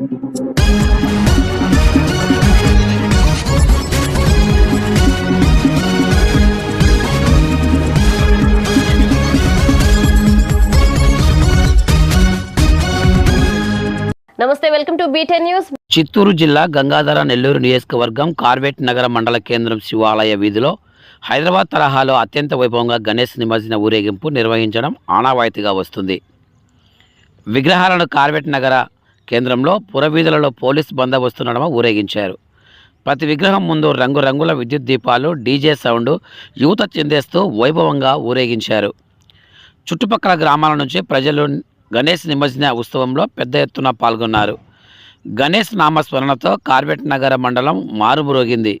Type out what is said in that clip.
నమస్తే welcome to Beaten news Chittoor జిల్లా గంగాధర నెల్లూరు నియోజకవర్గం కార్వేట్ నగర మండల కేంద్రం శివాలయ వీధిలో హైదరాబాద్ తరహాలో అత్యంత వైభవంగా గణేష్ నిమజ్జన ఊరేగింపు నిర్వహించడం ఆనవాయితీగా వస్తుంది. విగ్రహాలను కార్వేట్ నగర కేంద్రంలో పురవీధులలో పోలీస్ బందోబస్తు నడమ ఊరేగించారు. ప్రతి విగ్రహం ముందు రంగురంగుల విద్యుత్ దీపాలు డీజే సౌండ్ యువత చెందేస్తూ వైభవంగా ఊరేగించారు. చుట్టుపక్కల గ్రామాల నుంచి ప్రజలు గణేష్ నిమజ్జన ఉత్సవంలో పెద్ద ఎత్తున పాల్గొన్నారు. గణేష్ నామస్మరణతో కార్బెట్ నగర మండలం మారుమ్రోగింది.